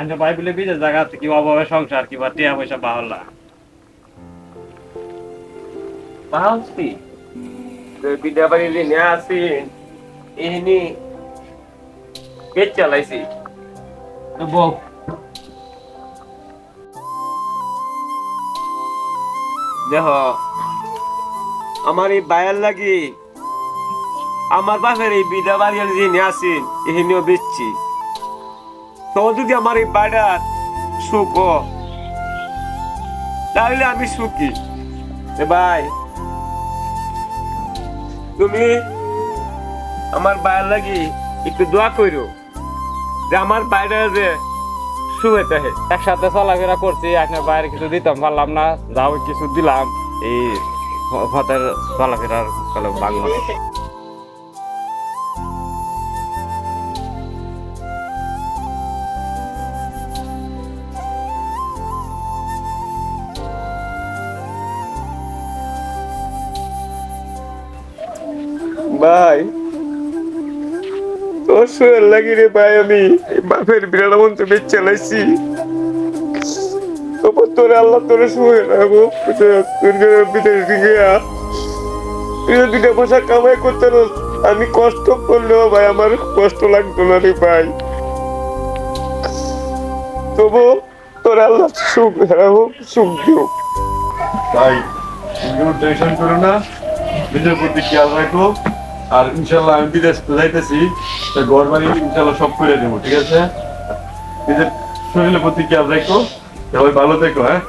আচ্ছা ভাই বলে বিদেশ জায়গা কি? অভাবে সংসার কিবা টিয়া পয়সা বাহলা বাহস্তি বিদ্যা বাড়ি যে নিয়ে আসি এহিনি পেট চালাইছি। বউ? দেহ আমার এই বায়ার লাগি আমার বাপের এই বিদা বাড়ি যে নিয়ে আসেন এহিনিও বেচছি। তখন যদি আমার এই বাড়ার সুখ তাহলে আমি সুখী। ভাই, তুমি আমার বায়ার লাগি একটু দোয়া করো যে আমার বাইরে যে শুয়ে থাকে একসাথে চলাফেরা করছি, আপনার বাইরে কিছু দিতাম, পারলাম না যাও কিছু দিলাম। এই চলাফেরার বাংলা ভাই। শুয়ে লাগি রে ভাই, আমি বাপের বিড়াল মন্ত্র বেচ চালাইছি তোর আল্লাহ তোরে রাখব, তোর জন্য বিদেশ গিয়া। দুটা পয়সা কামাই করতে আমি কষ্ট করলেও ভাই, আমার কষ্ট লাগতো না রে ভাই। তবু তোর আল্লাহ সুখ রাখো সুখ দিও। টেনশন করো না। প্রতি খেয়াল রাখো। আর ইনশাল্লাহ আমি বিদেশ যাইতেছি, তা ঘর বাড়ি ইনশাল্লাহ সব করে দেবো, ঠিক আছে? নিজের শরীরের প্রতি খেয়াল রাখো, সবাই ভালো থেকো হ্যাঁ?